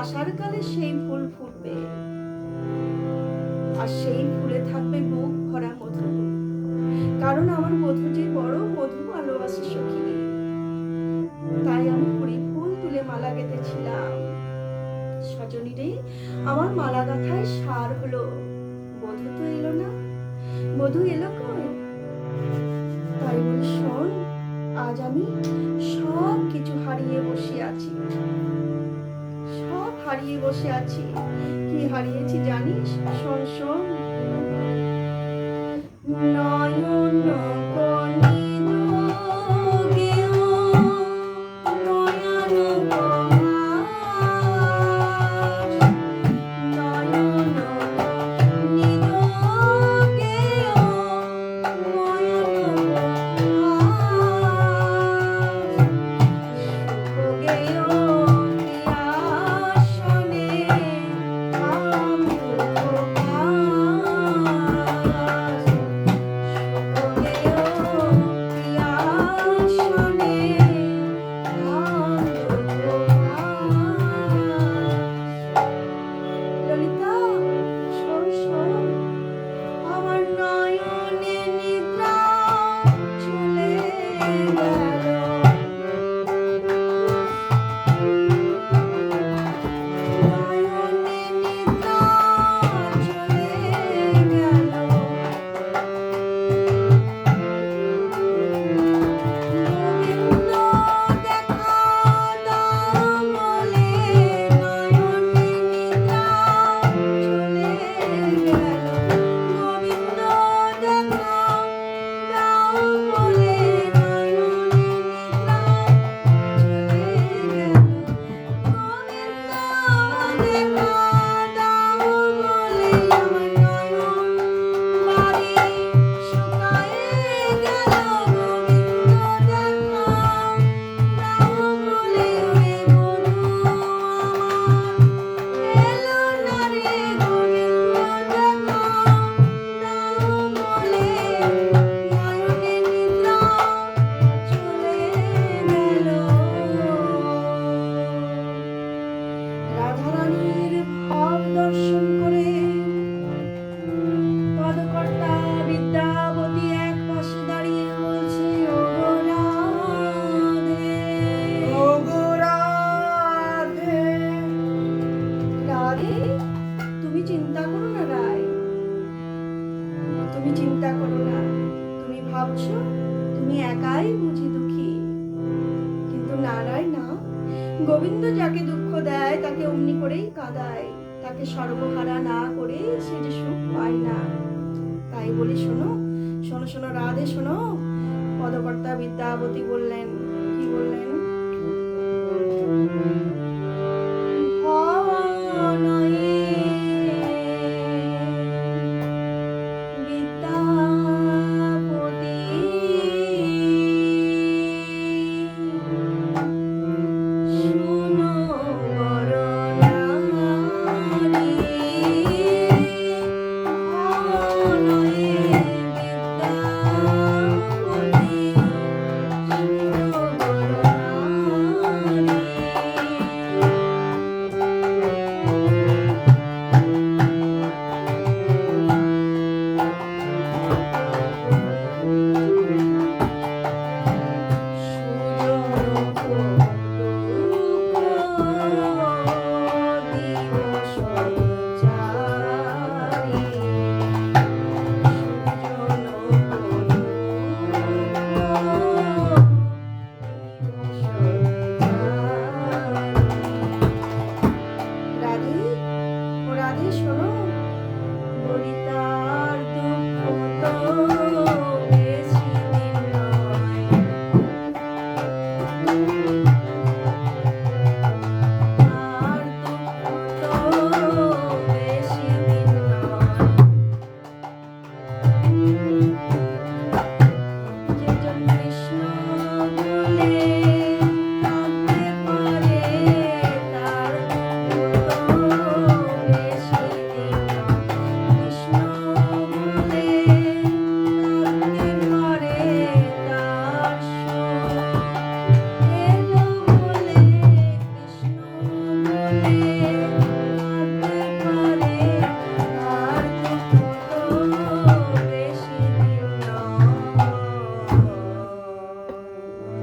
আসার কালে সেই ফুল ফুটবে। আর সেই ফুলে থাকবে মুখ ভরা মধু। কারণ আমার মধু যে বড় মধু আছে সখিনী তাই আমি কুড়ি ফুল তুলে মালা গেঁথেছিলাম। সজনীরে আমার মালা গাথায় সার হলো। মধু তো এলো না। মধু এলো কই? তাই বলে শোন, আজ আমি সব কিছু হারিয়ে বসে আছি। হারিয়ে বসে আছি। কি হারিয়েছি জানিস? শোন শোন। নয় তুমি চিন্তা করো না। তুমি ভাবছ তুমি একাই বুঝি দুঃখী। কিন্তু নারায় না। গোবিন্দ যাকে দুঃখ দেয়, তাকে অমনি করেই কাঁদায়। তাকে সর্বহারা না করে সে যে সুখ পায় না। তাই বলি শোনো শোনো শোনো, রাধে শোনো। পদকর্তা বিদ্যাবতী বললেন, কি বললেন?